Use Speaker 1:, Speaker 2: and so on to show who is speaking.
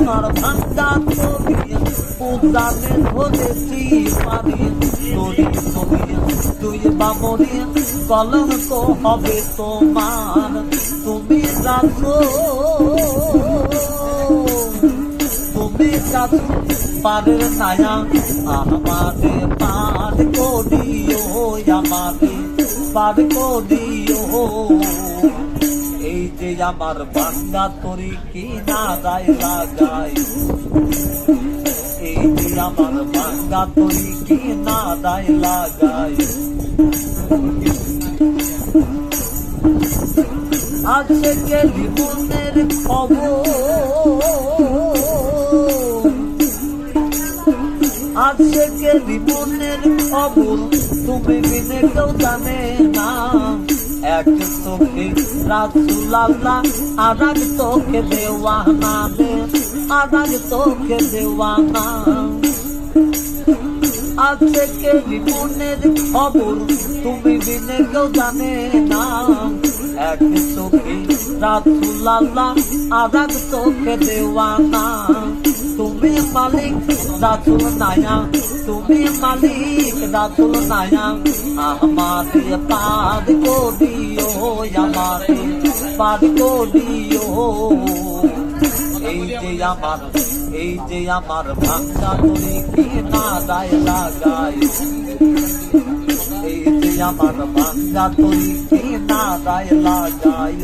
Speaker 1: আমার ভাঙ্গা তরি উদানে ধরেছি পারি তরি তরি তুই বামরি কলঙ্ক হবে তোমার। তুমি জানো তুমি জানো পারে নায়া আমারে পার করিও আমারে পার করিও। আমার বাংলা তরি কি না গায় লাগাই। এই যে আমার বাংলা তরি কি না দায় লাগাই আছে গেলি মনের খবর। আছে গেলি মনের খবর, তুমি বিনে কেউ জানে না। এক চোখে রাসুলাল্লাহ আর এক দেওয়ানা রে, আর এক দেওয়ানা। আছে কে মনের খবর, তুমি বিনে কেউ জানে না। এক চোখে রাসুলাল্লাহ আর এক চোখে দেওয়ানা। তুমি মালিক রাসুল নায়া তুমি মালিক রাসুল নায়া আমাকে পাদ কো দিও আমাকে পাদ কো দিও এই যে আমার এই যে আমার ভাঙ্গা তরি কি না দায় লাগাই এই যে আমার ভাঙ্গা তরি কি না দায় লাগাই